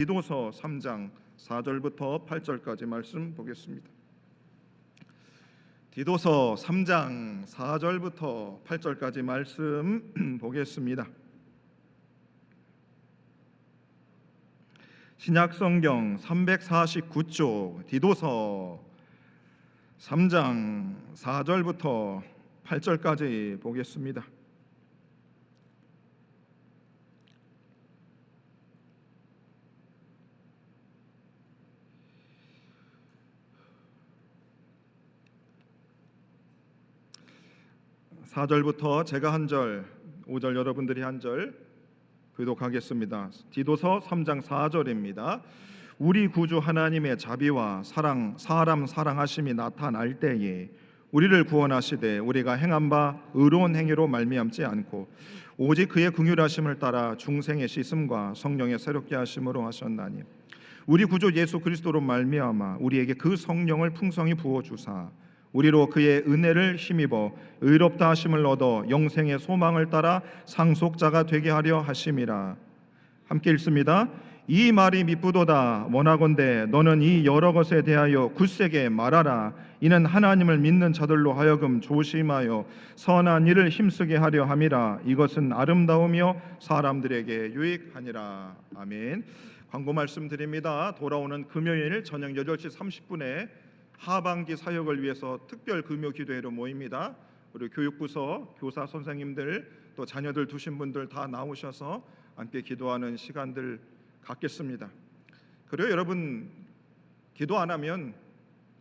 디도서 3장 4절부터 8절까지 말씀 보겠습니다. 디도서 3장 4절부터 8절까지 말씀 보겠습니다. 신약 성경 349쪽 디도서 3장 4절부터 8절까지 보겠습니다. 사절부터 제가 한 절, 오절 여러분들이 한 절 교독하겠습니다. 디도서 3장 4절입니다. 우리 구주 하나님의 자비와 사랑, 사람 사랑하심이 나타날 때에 우리를 구원하시되 우리가 행한 바 의로운 행위로 말미암지 않고 오직 그의 긍휼하심을 따라 중생의 씻음과 성령의 새롭게 하심으로 하셨나니 우리 구주 예수 그리스도로 말미암아 우리에게 그 성령을 풍성히 부어 주사 우리로 그의 은혜를 힘입어 의롭다 하심을 얻어 영생의 소망을 따라 상속자가 되게 하려 하심이라. 함께 읽습니다. 이 말이 미쁘도다. 원하건대 너는 이 여러 것에 대하여 굳세게 말하라. 이는 하나님을 믿는 자들로 하여금 조심하여 선한 일을 힘쓰게 하려 함이라. 이것은 아름다우며 사람들에게 유익하니라. 아멘. 광고 말씀드립니다. 돌아오는 금요일 저녁 8시 30분에 하반기 사역을 위해서 특별 금요 기도회로 모입니다 우리 교육부서 교사 선생님들 또 자녀들 두신 분들 다 나오셔서 함께 기도하는 시간들 갖겠습니다. 그래요, 여러분 기도 안 하면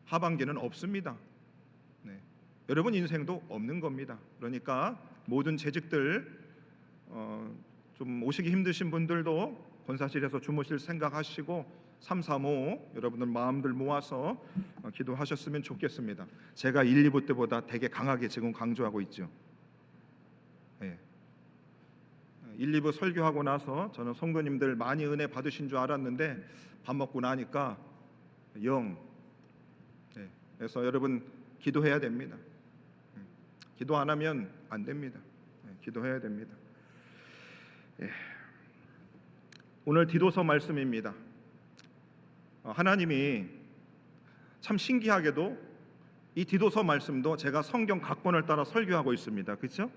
하반기는 없습니다. 네. 여러분 인생도 없는 겁니다. 그러니까 모든 재직들 어, 좀 오시기 힘드신 분들도 권사실에서 주무실 생각하시고 3, 4, 5 여러분들 마음들 모아서 어, 기도하셨으면 좋겠습니다. 제가 1, 2부 때보다 되게 강하게 지금 강조하고 있죠. 네. 1, 2부 설교하고 나서 저는 성도님들 많이 은혜 받으신 줄 알았는데 밥 먹고 나니까 영. 네, 그래서 여러분 기도해야 됩니다. 음, 기도 안 하면 안 됩니다. 네, 기도해야 됩니다. 예. 오늘 디도서 말씀입니다. 어, 하나님이 참 신기하게도 이 디도서 말씀도 제가 성경 각본을 따라 설교하고 있습니다. 그렇죠?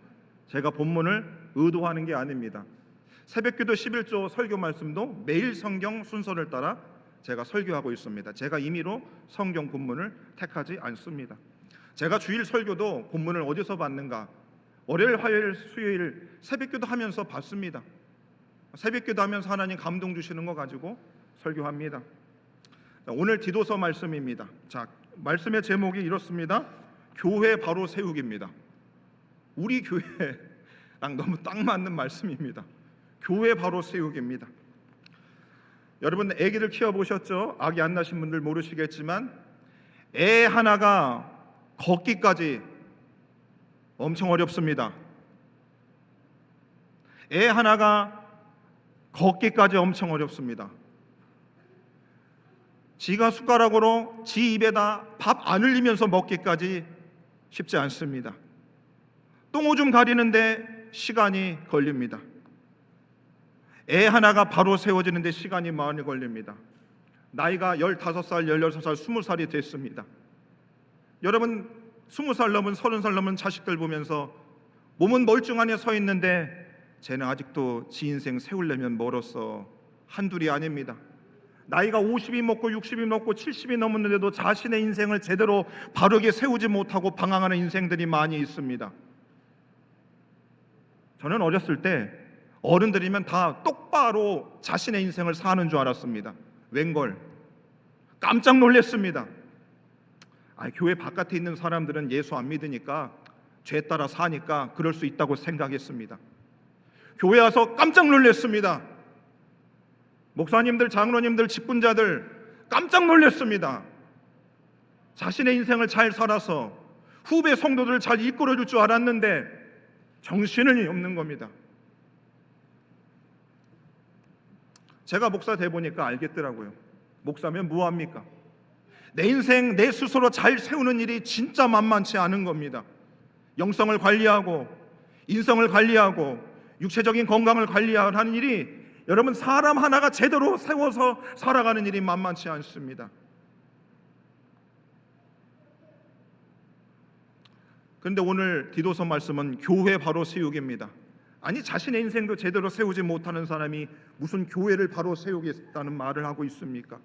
제가 본문을 의도하는 게 아닙니다. 새벽기도 11조 설교 말씀도 매일 성경 순서를 따라 제가 설교하고 있습니다. 제가 임의로 성경 본문을 택하지 않습니다. 제가 주일 설교도 본문을 어디서 받는가? 월요일, 화요일, 수요일 새벽기도 하면서 받습니다. 새벽기도 하면서 하나님 감동 주시는 거 가지고 설교합니다. 오늘 디도서 말씀입니다. 자, 말씀의 제목이 이렇습니다. 교회 바로 세우기입니다. 우리 교회랑 너무 딱 맞는 말씀입니다. 교회 바로 세우기입니다. 여러분 아기를 키워 보셨죠? 아기 안 나신 분들 모르시겠지만 애 하나가 걷기까지 엄청 어렵습니다. 애 하나가 걷기까지 엄청 어렵습니다. 지가 숟가락으로 지 입에다 밥 안 흘리면서 먹기까지 쉽지 않습니다. 똥오줌 가리는데 시간이 걸립니다. 애 하나가 바로 세워지는데 시간이 많이 걸립니다. 나이가 15살, 16살, 20살이 됐습니다. 여러분 20살 넘은 30살 넘은 자식들 보면서 몸은 멀쩡하게 서 있는데 쟤는 아직도 지 인생 세우려면 멀었어. 한둘이 아닙니다. 나이가 50이 먹고 60이 먹고 70이 넘었는데도 자신의 인생을 제대로 바르게 세우지 못하고 방황하는 인생들이 많이 있습니다. 저는 어렸을 때 어른들이면 다 똑바로 자신의 인생을 사는 줄 알았습니다. 웬걸 깜짝 놀랐습니다. 아, 교회 바깥에 있는 사람들은 예수 안 믿으니까 죄 따라 사니까 그럴 수 있다고 생각했습니다. 교회 와서 깜짝 놀랐습니다. 목사님들, 장로님들, 직분자들 깜짝 놀랐습니다. 자신의 인생을 잘 살아서 후배 성도들을 잘 이끌어 줄 줄 알았는데 정신이 없는 겁니다. 제가 목사 돼 보니까 알겠더라고요. 목사면 뭐 합니까? 내 인생 내 스스로 잘 세우는 일이 진짜 만만치 않은 겁니다. 영성을 관리하고 인성을 관리하고 육체적인 건강을 관리하는 일이 여러분 사람 하나가 제대로 세워서 살아가는 일이 만만치 않습니다. 그런데 오늘 디도서 말씀은 교회 바로 세우기입니다. 아니 자신의 인생도 제대로 세우지 못하는 사람이 무슨 교회를 바로 세우겠다는 말을 하고 있습니까?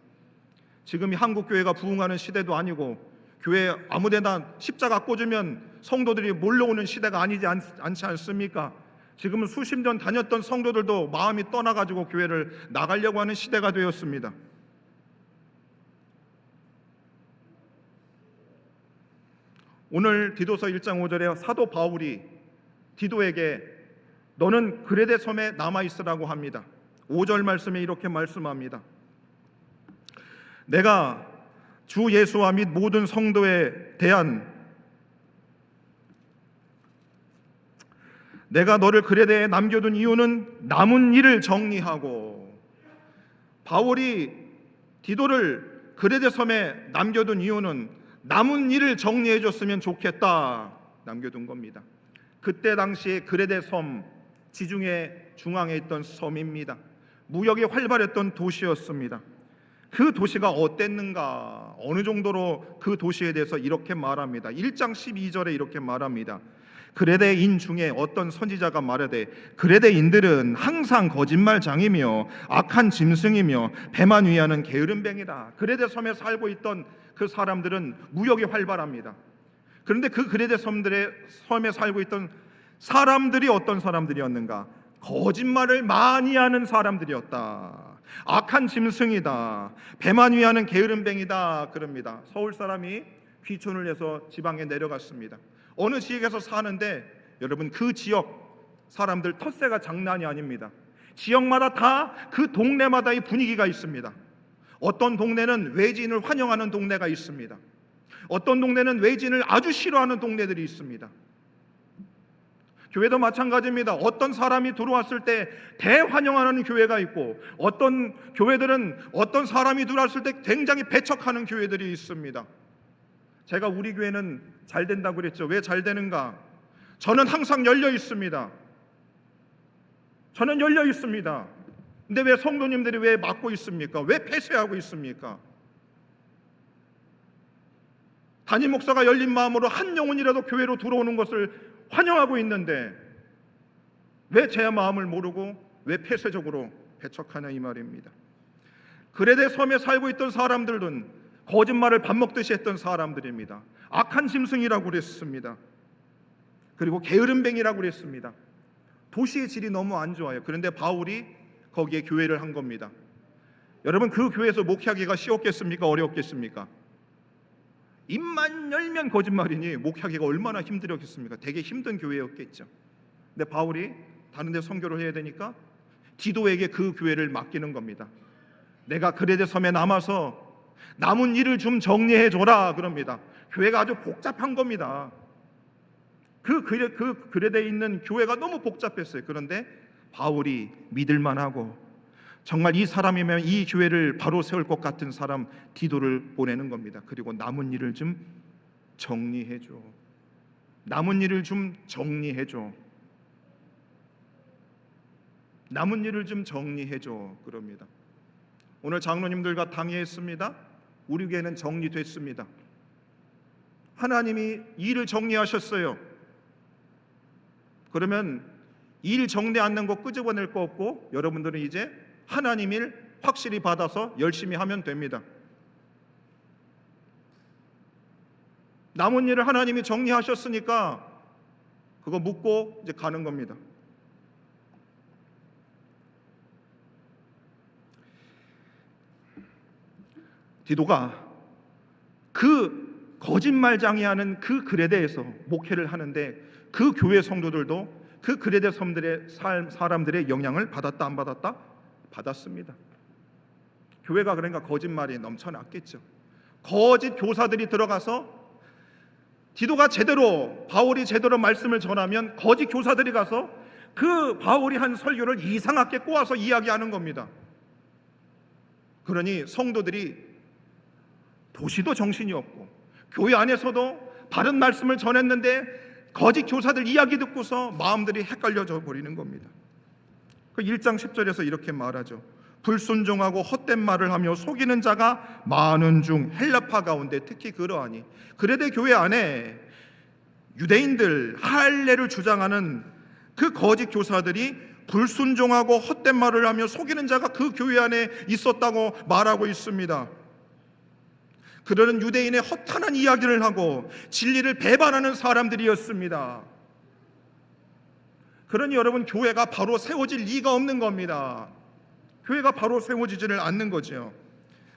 지금 이 한국 교회가 부흥하는 시대도 아니고 교회 아무데나 십자가 꽂으면 성도들이 몰려오는 시대가 아니지 않, 않지 않습니까? 지금은 수십 년 다녔던 성도들도 마음이 떠나가지고 교회를 나가려고 하는 시대가 되었습니다. 오늘 디도서 1장 5절에 사도 바울이 디도에게 너는 그레데 섬에 남아 있으라고 합니다. 5절 말씀에 이렇게 말씀합니다. 내가 주 예수와 및 모든 성도에 대한 내가 너를 그레데에 남겨둔 이유는 남은 일을 정리하고 바울이 디도를 그레데 섬에 남겨둔 이유는 남은 일을 정리해 줬으면 좋겠다 남겨둔 겁니다. 그때 당시에 그레데 섬 지중해 중앙에 있던 섬입니다. 무역이 활발했던 도시였습니다. 그 도시가 어땠는가? 어느 정도로 그 도시에 대해서 이렇게 말합니다. 1장 12절에 이렇게 말합니다. 그레데인 중에 어떤 선지자가 말하되 그레데인들은 항상 거짓말장이며 악한 짐승이며 배만 위하는 게으름뱅이다. 그레데 섬에 살고 있던 그 사람들은 무역이 활발합니다. 그런데 그 그레데 섬들의 섬에 살고 있던 사람들이 어떤 사람들이었는가? 거짓말을 많이 하는 사람들이었다. 악한 짐승이다. 배만 위하는 게으름뱅이다. 그럽니다. 서울 사람이 귀촌을 해서 지방에 내려갔습니다. 어느 지역에서 사는데 여러분 그 지역 사람들 텃세가 장난이 아닙니다. 지역마다 다 그 동네마다의 분위기가 있습니다. 어떤 동네는 외지인을 환영하는 동네가 있습니다. 어떤 동네는 외지인을 아주 싫어하는 동네들이 있습니다. 교회도 마찬가지입니다. 어떤 사람이 들어왔을 때 대환영하는 교회가 있고 어떤 교회들은 어떤 사람이 들어왔을 때 굉장히 배척하는 교회들이 있습니다. 제가 우리 교회는 잘 된다고 그랬죠. 왜 잘 되는가? 저는 항상 열려 있습니다. 저는 열려 있습니다. 근데 왜 성도님들이 왜 막고 있습니까? 왜 폐쇄하고 있습니까? 담임 목사가 열린 마음으로 한 영혼이라도 교회로 들어오는 것을 환영하고 있는데 왜 제 마음을 모르고 왜 폐쇄적으로 배척하냐 이 말입니다. 그레데 섬에 살고 있던 사람들은 거짓말을 밥 먹듯이 했던 사람들입니다. 악한 짐승이라고 그랬습니다. 그리고 게으름뱅이라고 그랬습니다. 도시의 질이 너무 안 좋아요. 그런데 바울이 거기에 교회를 한 겁니다. 여러분 그 교회에서 목회하기가 쉬웠겠습니까? 어려웠겠습니까? 입만 열면 거짓말이니 목회하기가 얼마나 힘들었겠습니까? 되게 힘든 교회였겠죠. 근데 바울이 다른 데 선교를 해야 되니까 디도에게 그 교회를 맡기는 겁니다. 내가 그레데 섬에 남아서 남은 일을 좀 정리해 줘라 그럽니다. 교회가 아주 복잡한 겁니다. 그 그레 그 그레데에 있는 교회가 너무 복잡했어요. 그런데 바울이 믿을 만하고 정말 이 사람이면 이 교회를 바로 세울 것 같은 사람 디도를 보내는 겁니다. 그리고 남은 일을 좀 정리해 줘. 남은 일을 좀 정리해 줘. 남은 일을 좀 정리해 줘. 그럽니다. 오늘 장로님들과 당의했습니다. 우리 교회는 정리됐습니다. 하나님이 일을 정리하셨어요. 그러면 일 정리 않는 거 끄집어낼 거 없고 여러분들은 이제 하나님 일 확실히 받아서 열심히 하면 됩니다. 남은 일을 하나님이 정리하셨으니까 그거 묻고 이제 가는 겁니다. 디도가 그 거짓말장이하는 그 글에 대해서 목회를 하는데 그 교회 성도들도 그 그레데 섬들의 삶 사람들의 영향을 받았다 안 받았다 받았습니다. 교회가 그러니까 거짓말이 넘쳐났겠죠. 거짓 교사들이 들어가서 디도가 제대로 바울이 제대로 말씀을 전하면 거짓 교사들이 가서 그 바울이 한 설교를 이상하게 꼬아서 이야기하는 겁니다. 그러니 성도들이 도시도 정신이 없고 교회 안에서도 바른 말씀을 전했는데 거짓 교사들 이야기 듣고서 마음들이 헷갈려져 버리는 겁니다. 그 1장 10절에서 이렇게 말하죠. 불순종하고 헛된 말을 하며 속이는 자가 많은 중 헬라파 가운데 특히 그러하니 그레데 교회 안에 유대인들 할례를 주장하는 그 거짓 교사들이 불순종하고 헛된 말을 하며 속이는 자가 그 교회 안에 있었다고 말하고 있습니다. 그들은 유대인의 허탄한 이야기를 하고 진리를 배반하는 사람들이었습니다. 그러니 여러분 교회가 바로 세워질 리가 없는 겁니다. 교회가 바로 세워지지를 않는 거죠.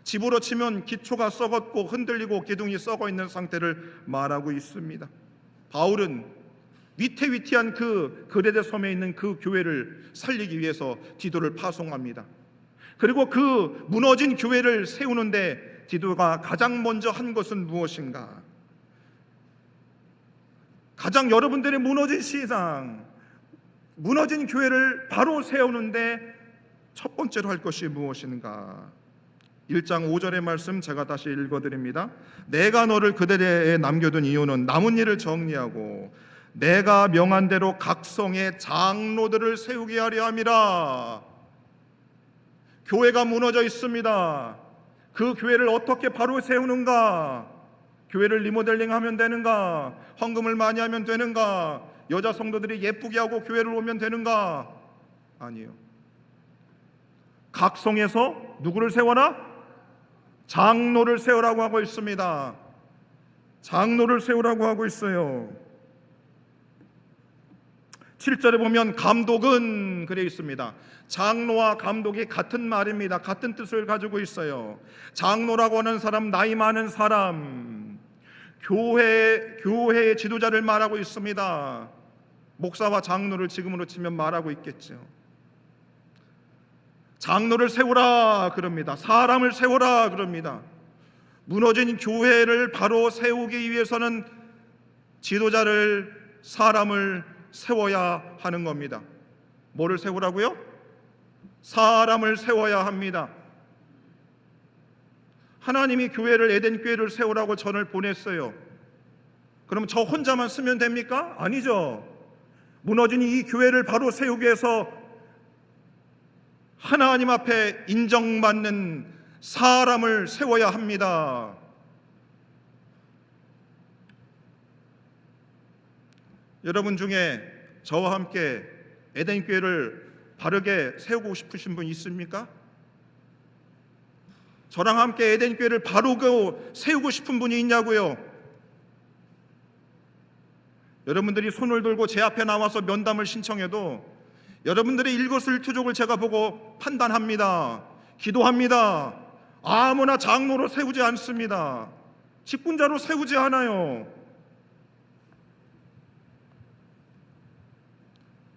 집으로 치면 기초가 썩었고 흔들리고 기둥이 썩어 있는 상태를 말하고 있습니다. 바울은 위태위태한 그 그레데 섬에 있는 그 교회를 살리기 위해서 디도를 파송합니다. 그리고 그 무너진 교회를 세우는데 디도가 가장 먼저 한 것은 무엇인가? 가장 여러분들의 무너진 시상, 무너진 교회를 바로 세우는데 첫 번째로 할 것이 무엇인가? 1장 5절의 말씀 제가 다시 읽어 드립니다. 내가 너를 그대에 남겨둔 이유는 남은 일을 정리하고 내가 명한 대로 각 성의 장로들을 세우게 하려 함이라. 교회가 무너져 있습니다. 그 교회를 어떻게 바로 세우는가? 교회를 리모델링 하면 되는가? 헌금을 많이 하면 되는가? 여자 성도들이 예쁘게 하고 교회를 오면 되는가? 아니요. 각 성에서 누구를 세워라? 장로를 세우라고 하고 있습니다. 장로를 세우라고 하고 있어요. 7절에 보면 감독은 그래 있습니다. 장로와 감독이 같은 말입니다. 같은 뜻을 가지고 있어요. 장로라고 하는 사람 나이 많은 사람 교회 교회의 지도자를 말하고 있습니다. 목사와 장로를 지금으로 치면 말하고 있겠죠. 장로를 세우라 그럽니다. 사람을 세우라 그럽니다. 무너진 교회를 바로 세우기 위해서는 지도자를 사람을 세워야 하는 겁니다. 뭐를 세우라고요? 사람을 세워야 합니다. 하나님이 교회를 에덴 교회를 세우라고 전을 보냈어요. 그럼 저 혼자만 쓰면 됩니까? 아니죠. 무너진 이 교회를 바로 세우기 위해서 하나님 앞에 인정받는 사람을 세워야 합니다. 여러분 중에 저와 함께 에덴 교회를 바르게 세우고 싶으신 분 있습니까? 저랑 함께 에덴 교회를 바르고 세우고 싶은 분이 있냐고요? 여러분들이 손을 들고 제 앞에 나와서 면담을 신청해도 여러분들의 일거수일투족을 제가 보고 판단합니다. 기도합니다. 아무나 장로로 세우지 않습니다. 직분자로 세우지 않아요.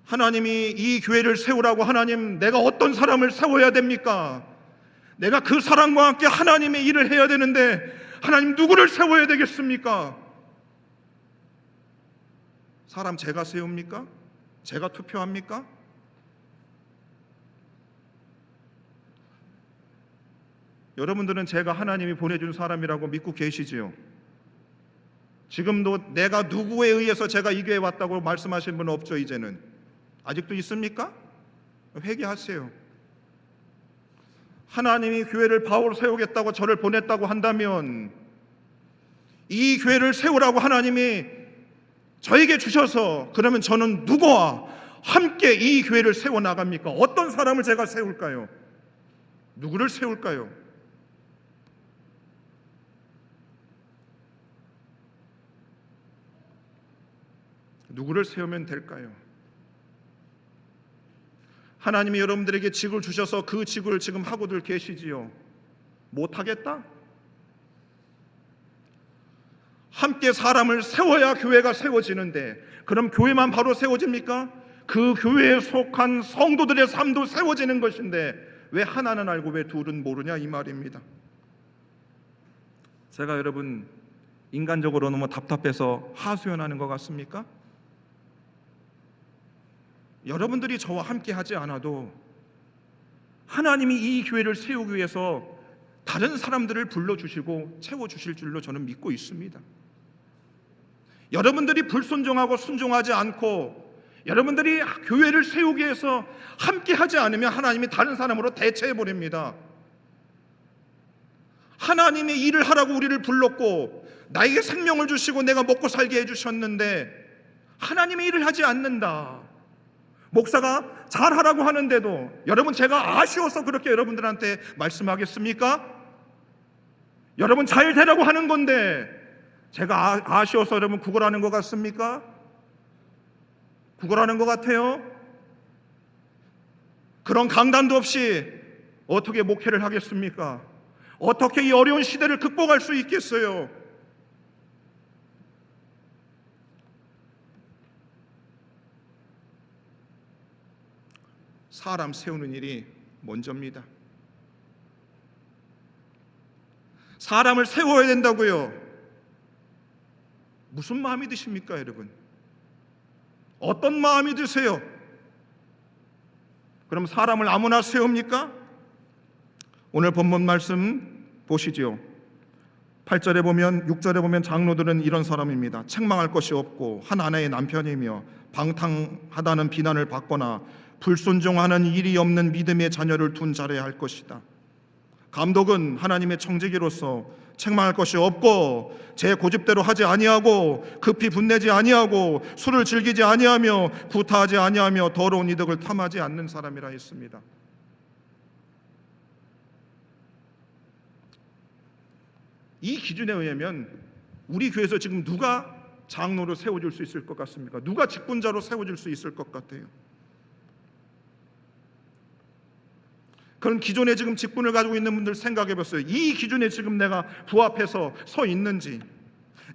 하나님이 이 교회를 세우라고 하나님 내가 어떤 사람을 세워야 됩니까? 내가 그 사람과 함께 하나님의 일을 해야 되는데 하나님 누구를 세워야 되겠습니까? 사람 제가 세웁니까? 제가 투표합니까? 여러분들은 제가 하나님이 보내준 사람이라고 믿고 계시지요? 지금도 내가 누구에 의해서 제가 이 교회에 왔다고 말씀하신 분 없죠, 이제는. 아직도 있습니까? 회개하세요. 하나님이 교회를 바울 세우겠다고 저를 보냈다고 한다면 이 교회를 세우라고 하나님이 저에게 주셔서 그러면 저는 누구와 함께 이 교회를 세워 나갑니까? 어떤 사람을 제가 세울까요? 누구를 세울까요? 누구를 세우면 될까요? 하나님이 여러분들에게 직을 주셔서 그 직을 지금 하고들 계시지요. 못하겠다? 함께 사람을 세워야 교회가 세워지는데 그럼 교회만 바로 세워집니까? 그 교회에 속한 성도들의 삶도 세워지는 것인데 왜 하나는 알고 왜 둘은 모르냐 이 말입니다. 제가 여러분 인간적으로 너무 답답해서 하소연하는 것 같습니까? 여러분들이 저와 함께 하지 않아도 하나님이 이 교회를 세우기 위해서 다른 사람들을 불러주시고 채워주실 줄로 저는 믿고 있습니다. 여러분들이 불순종하고 순종하지 않고 여러분들이 교회를 세우기 위해서 함께 하지 않으면 하나님이 다른 사람으로 대체해 버립니다. 하나님이 일을 하라고 우리를 불렀고 나에게 생명을 주시고 내가 먹고 살게 해 주셨는데 하나님의 일을 하지 않는다. 목사가 잘하라고 하는데도 여러분 제가 아쉬워서 그렇게 여러분들한테 말씀하겠습니까? 여러분 잘 되라고 하는 건데 제가 아, 아쉬워서 여러분 구걸하는 것 같습니까? 구걸하는 것 같아요? 그런 강단도 없이 어떻게 목회를 하겠습니까? 어떻게 이 어려운 시대를 극복할 수 있겠어요? 사람 세우는 일이 먼저입니다. 사람을 세워야 된다고요. 무슨 마음이 드십니까, 여러분? 어떤 마음이 드세요? 그럼 사람을 아무나 세웁니까? 오늘 본문 말씀 보시죠. 8절에 보면 6절에 보면 장로들은 이런 사람입니다. 책망할 것이 없고 한 아내의 남편이며 방탕하다는 비난을 받거나 불순종하는 일이 없는 믿음의 자녀를 둔 자라야 할 것이다. 감독은 하나님의 청지기로서 책망할 것이 없고 제 고집대로 하지 아니하고 급히 분내지 아니하고 술을 즐기지 아니하며 구타하지 아니하며 더러운 이득을 탐하지 않는 사람이라 했습니다. 이 기준에 의하면 우리 교회에서 지금 누가 장로로 세워줄 수 있을 것 같습니까? 누가 직분자로 세워줄 수 있을 것 같아요? 그런 기존에 지금 직분을 가지고 있는 분들 생각해 봤어요. 이 기준에 지금 내가 부합해서 서 있는지,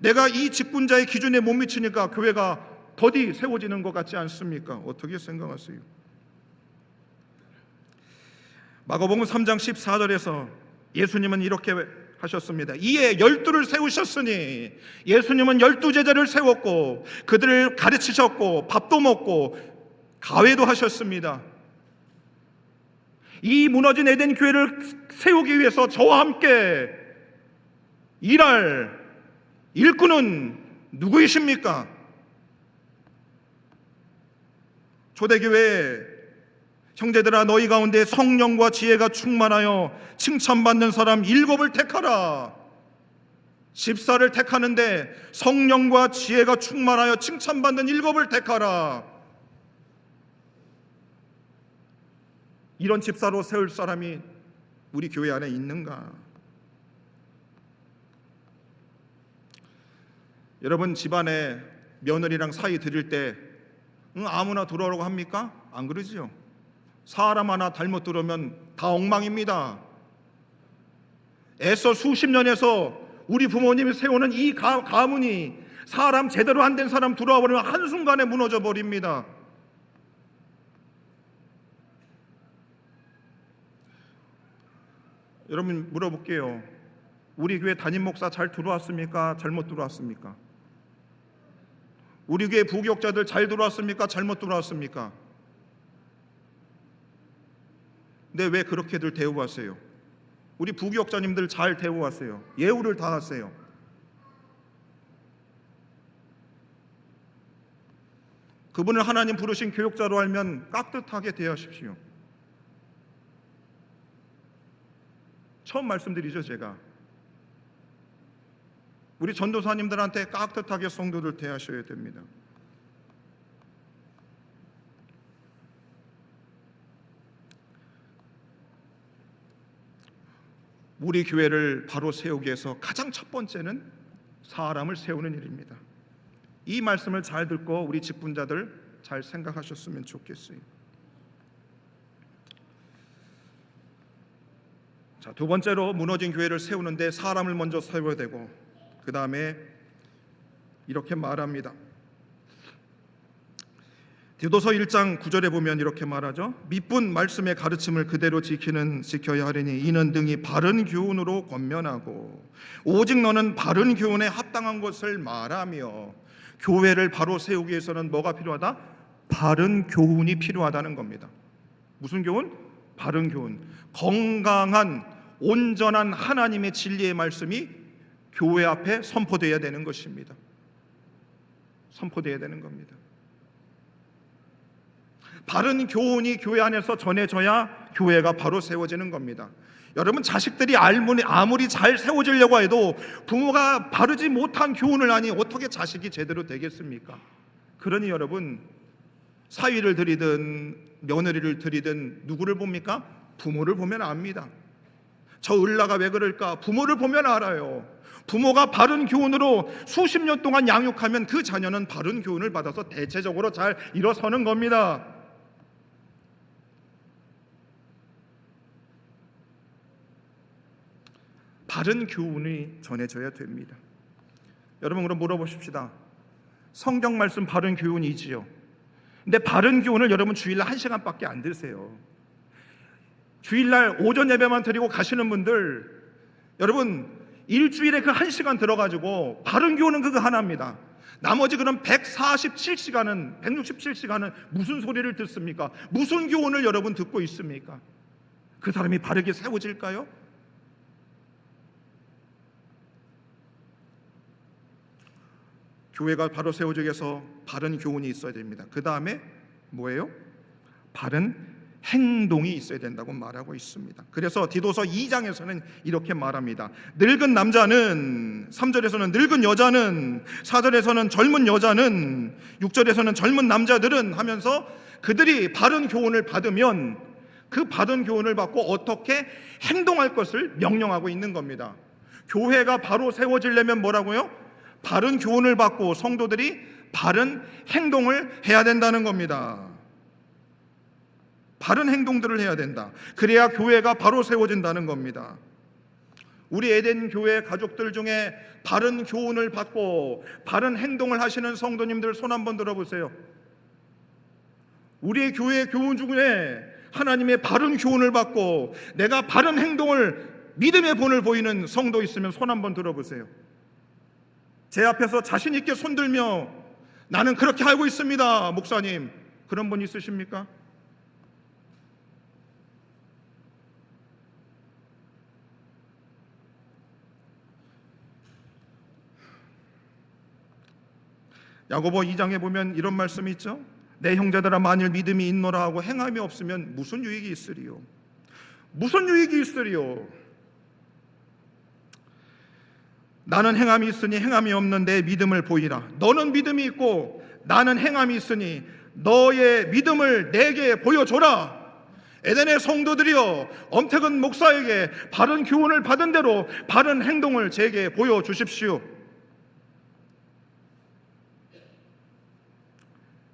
내가 이 직분자의 기준에 못 미치니까 교회가 더디 세워지는 것 같지 않습니까? 어떻게 생각하세요? 마가복음 3장 14절에서 예수님은 이렇게 하셨습니다. 이에 열두를 세우셨으니 예수님은 열두 제자를 세웠고 그들을 가르치셨고 밥도 먹고 가회도 하셨습니다. 이 무너진 에덴 교회를 세우기 위해서 저와 함께 일할 일꾼은 누구이십니까? 초대교회 형제들아 너희 가운데 성령과 지혜가 충만하여 칭찬받는 사람 일곱을 택하라. 십사를 택하는데 성령과 지혜가 충만하여 칭찬받는 일곱을 택하라. 이런 집사로 세울 사람이 우리 교회 안에 있는가? 여러분 집안에 며느리랑 사이 들일 때 응, 아무나 들어오라고 합니까? 안 그러지요. 사람 하나 잘못 들어오면 다 엉망입니다. 애써 수십 년에서 우리 부모님이 세우는 이 가, 가문이 사람 제대로 안 된 사람 들어와 버리면 한순간에 무너져 버립니다. 여러분 물어볼게요. 우리 교회 담임 목사 잘 들어왔습니까? 잘못 들어왔습니까? 우리 교회 부교육자들 잘 들어왔습니까? 잘못 들어왔습니까? 근데 왜 그렇게들 대우하세요? 우리 부교육자님들 잘 대우하세요. 예우를 다 하세요. 그분을 하나님 부르신 교육자로 알면 깍듯하게 대하십시오. 처음 말씀드리죠, 제가. 우리 전도사님들한테 깍듯하게 성도들 대하셔야 됩니다. 우리 교회를 바로 세우기 위해서 가장 첫 번째는 사람을 세우는 일입니다. 이 말씀을 잘 듣고 우리 직분자들 잘 생각하셨으면 좋겠어요. 자, 두 번째로 무너진 교회를 세우는데 사람을 먼저 세워야 되고 그 다음에 이렇게 말합니다. 디도서 1장 9절에 보면 이렇게 말하죠. 밑분 말씀의 가르침을 그대로 지키는 지켜야 하리니 이는 등이 바른 교훈으로 권면하고 오직 너는 바른 교훈에 합당한 것을 말하며 교회를 바로 세우기 위해서는 뭐가 필요하다? 바른 교훈이 필요하다는 겁니다. 무슨 교훈? 바른 교훈. 건강한 온전한 하나님의 진리의 말씀이 교회 앞에 선포되어야 되는 것입니다. 선포되어야 되는 겁니다. 바른 교훈이 교회 안에서 전해져야 교회가 바로 세워지는 겁니다. 여러분 자식들이 아무리, 잘 세워지려고 해도 부모가 바르지 못한 교훈을 하니 어떻게 자식이 제대로 되겠습니까? 그러니 여러분 사위를 드리든 며느리를 드리든 누구를 봅니까? 부모를 보면 압니다. 저 을라가 왜 그럴까? 부모를 보면 알아요. 부모가 바른 교훈으로 수십 년 동안 양육하면 그 자녀는 바른 교훈을 받아서 대체적으로 잘 일어서는 겁니다. 바른 교훈이 전해져야 됩니다. 여러분 그럼 물어보십시다. 성경 말씀 바른 교훈이지요. 근데 바른 교훈을 여러분 주일날 한 시간밖에 안 드세요. 주일날 오전 예배만 드리고 가시는 분들 여러분 일주일에 그 한 시간 들어가지고 바른 교훈은 그거 하나입니다. 나머지 그럼 147시간은 167시간은 무슨 소리를 듣습니까? 무슨 교훈을 여러분 듣고 있습니까? 그 사람이 바르게 세워질까요? 교회가 바로 위해서 바른 교훈이 있어야 됩니다. 그 다음에 뭐예요? 바른 행동이 있어야 된다고 말하고 있습니다. 그래서 디도서 2장에서는 이렇게 말합니다. 늙은 남자는 3절에서는 늙은 여자는 4절에서는 젊은 여자는 6절에서는 젊은 남자들은 하면서 그들이 바른 교훈을 받으면 그 받은 교훈을 받고 어떻게 행동할 것을 명령하고 있는 겁니다. 교회가 바로 세워지려면 뭐라고요? 바른 교훈을 받고 성도들이 바른 행동을 해야 된다는 겁니다. 바른 행동들을 해야 된다. 그래야 교회가 바로 세워진다는 겁니다. 우리 에덴 교회 가족들 중에 바른 교훈을 받고 바른 행동을 하시는 성도님들 손 한번 들어보세요. 우리의 교회 교훈 중에 하나님의 바른 교훈을 받고 내가 바른 행동을 믿음의 본을 보이는 성도 있으면 손 한번 들어보세요. 제 앞에서 자신 있게 손들며 나는 그렇게 알고 있습니다, 목사님. 그런 분 있으십니까? 야고보 2장에 보면 이런 말씀이 있죠. 내 형제들아 만일 믿음이 있노라 하고 행함이 없으면 무슨 유익이 있으리요? 무슨 유익이 있으리요? 나는 행함이 있으니 행함이 없는 내 믿음을 보이라. 너는 믿음이 있고 나는 행함이 있으니 너의 믿음을 내게 보여줘라. 에덴의 성도들이여 엄태근 목사에게 바른 교훈을 받은 대로 바른 행동을 제게 보여주십시오.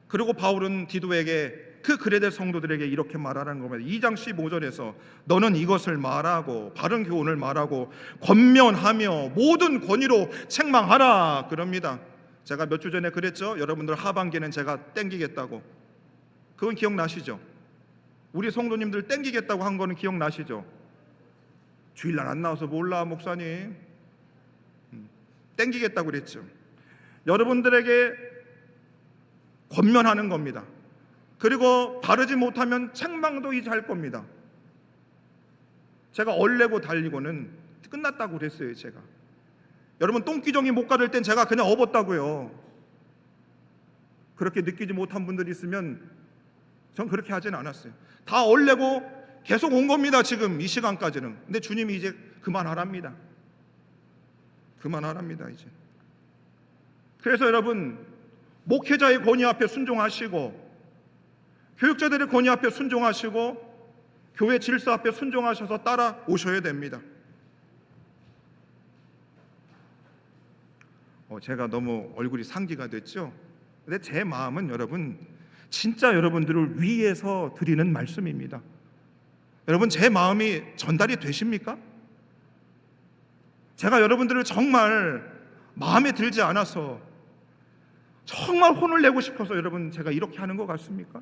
그리고 바울은 디도에게 그 그레데 성도들에게 이렇게 말하는 겁니다. 2장 15절에서 너는 이것을 말하고 바른 교훈을 말하고 권면하며 모든 권위로 책망하라 그럽니다. 제가 몇 주 전에 그랬죠. 여러분들 하반기는 제가 땡기겠다고. 그건 기억나시죠? 우리 성도님들 땡기겠다고 한 거는 기억나시죠? 주일날 안 나와서 몰라 목사님. 음, 땡기겠다고 그랬죠. 여러분들에게 권면하는 겁니다. 그리고 바르지 못하면 책망도 이제 할 겁니다. 제가 얼레고 달리고는 끝났다고 그랬어요, 제가. 여러분 똥기정이 못 가를 땐 제가 그냥 업었다고요. 그렇게 느끼지 못한 분들이 있으면 전 그렇게 하진 않았어요. 다 얼레고 계속 온 겁니다, 지금 이 시간까지는. 근데 주님이 이제 그만하랍니다. 그만하랍니다, 이제. 그래서 여러분 목회자의 권위 앞에 순종하시고 교육자들의 권위 앞에 순종하시고 교회 질서 앞에 순종하셔서 따라오셔야 됩니다. 어, 제가 너무 얼굴이 상기가 됐죠. 근데 제 마음은 여러분 진짜 여러분들을 위해서 드리는 말씀입니다. 여러분 제 마음이 전달이 되십니까? 제가 여러분들을 정말 마음에 들지 않아서 정말 혼을 내고 싶어서 여러분 제가 이렇게 하는 것 같습니까?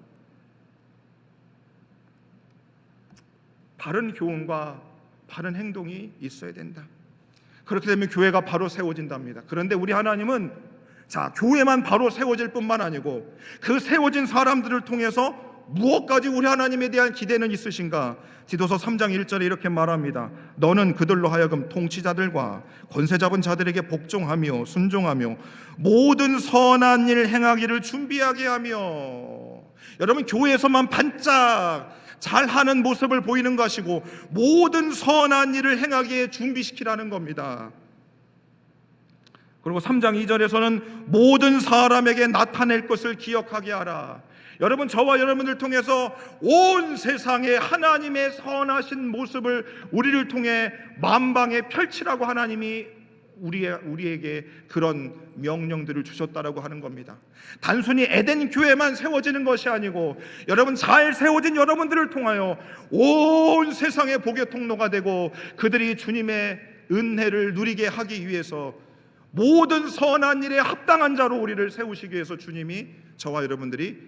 바른 교훈과 바른 행동이 있어야 된다. 그렇게 되면 교회가 바로 세워진답니다. 그런데 우리 하나님은 자, 교회만 바로 세워질 뿐만 아니고 그 세워진 사람들을 통해서 무엇까지 우리 하나님에 대한 기대는 있으신가? 디도서 3장 1절에 이렇게 말합니다. 너는 그들로 하여금 통치자들과 권세 잡은 자들에게 복종하며 순종하며 모든 선한 일 행하기를 준비하게 하며 여러분 교회에서만 반짝 잘하는 모습을 보이는 것이고 모든 선한 일을 행하기에 준비시키라는 겁니다. 그리고 3장 2절에서는 모든 사람에게 나타낼 것을 기억하게 하라. 여러분 저와 여러분들 통해서 온 세상에 하나님의 선하신 모습을 우리를 통해 만방에 펼치라고 하나님이 우리의, 우리에게 그런 명령들을 주셨다라고 하는 겁니다. 단순히 에덴 교회만 세워지는 것이 아니고 여러분 잘 세워진 여러분들을 통하여 온 세상의 복의 통로가 되고 그들이 주님의 은혜를 누리게 하기 위해서 모든 선한 일에 합당한 자로 우리를 세우시기 위해서 주님이 저와 여러분들이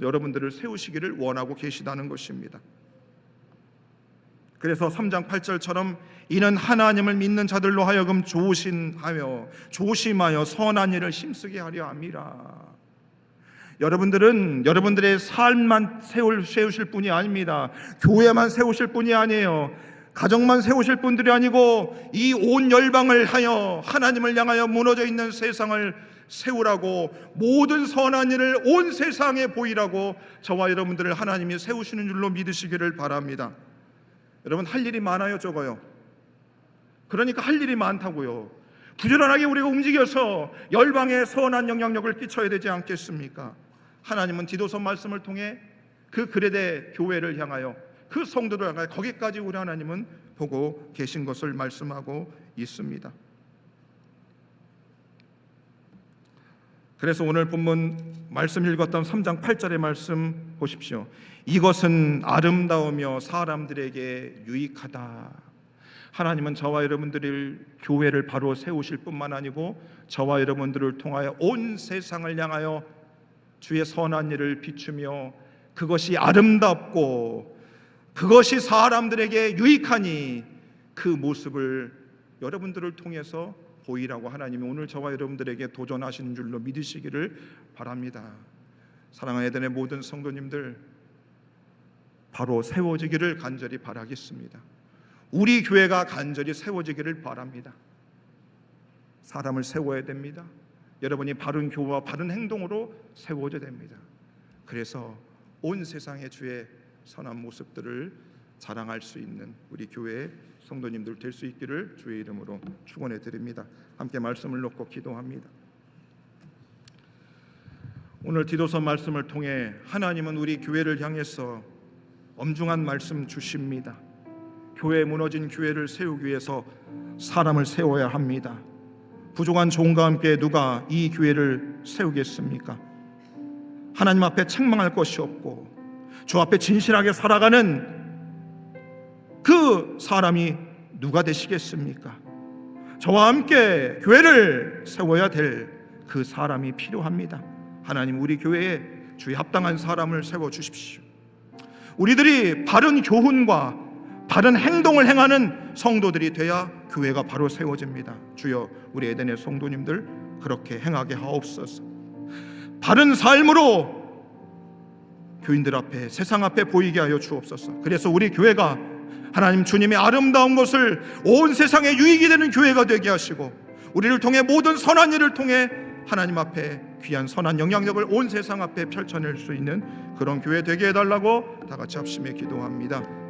여러분들을 세우시기를 원하고 계시다는 것입니다. 그래서 3장 8절처럼 이는 하나님을 믿는 자들로 하여금 조심하여 조심하여 선한 일을 힘쓰게 하려 함이라. 여러분들은 여러분들의 삶만 세울 세우실 분이 아닙니다. 교회만 세우실 분이 아니에요. 가정만 세우실 분들이 아니고 이 온 열방을 하여 하나님을 향하여 무너져 있는 세상을 세우라고 모든 선한 일을 온 세상에 보이라고 저와 여러분들을 하나님이 세우시는 줄로 믿으시기를 바랍니다. 여러분 할 일이 많아요, 적어요. 그러니까 할 일이 많다고요. 부지런하게 우리가 움직여서 열방에 선한 영향력을 끼쳐야 되지 않겠습니까? 하나님은 디도서 말씀을 통해 그 그레데 교회를 향하여 그 성도를 향하여 거기까지 우리 하나님은 보고 계신 것을 말씀하고 있습니다. 그래서 오늘 본문 말씀 읽었던 3장 8절의 말씀 보십시오. 이것은 아름다우며 사람들에게 유익하다. 하나님은 저와 여러분들을 교회를 바로 세우실 뿐만 아니고 저와 여러분들을 통하여 온 세상을 향하여 주의 선한 일을 비추며 그것이 아름답고 그것이 사람들에게 유익하니 그 모습을 여러분들을 통해서 보이라고 하나님이 오늘 저와 여러분들에게 도전하시는 줄로 믿으시기를 바랍니다. 사랑하는 에덴의 모든 성도님들 바로 세워지기를 간절히 바라겠습니다. 우리 교회가 간절히 세워지기를 바랍니다. 사람을 세워야 됩니다. 여러분이 바른 교와 바른 행동으로 세워져야 됩니다. 그래서 온 세상의 주의 선한 모습들을 자랑할 수 있는 우리 교회 성도님들 될 수 있기를 주의 이름으로 축원해 드립니다. 함께 말씀을 놓고 기도합니다. 오늘 디도서 말씀을 통해 하나님은 우리 교회를 향해서 엄중한 말씀 주십니다. 교회 무너진 교회를 세우기 위해서 사람을 세워야 합니다. 부족한 종과 함께 누가 이 교회를 세우겠습니까? 하나님 앞에 책망할 것이 없고 주 앞에 진실하게 살아가는 그 사람이 누가 되시겠습니까? 저와 함께 교회를 세워야 될 그 사람이 필요합니다. 하나님 우리 교회에 주의 합당한 사람을 세워 주십시오. 우리들이 바른 교훈과 바른 행동을 행하는 성도들이 돼야 교회가 바로 세워집니다. 주여 우리 에덴의 성도님들 그렇게 행하게 하옵소서. 바른 삶으로 교인들 앞에 세상 앞에 보이게 하여 주옵소서. 그래서 우리 교회가 하나님 주님의 아름다운 것을 온 세상에 유익이 되는 교회가 되게 하시고 우리를 통해 모든 선한 일을 통해 하나님 앞에 귀한 선한 영향력을 온 세상 앞에 펼쳐낼 수 있는 그런 교회 되게 해달라고 다 같이 합심해 기도합니다.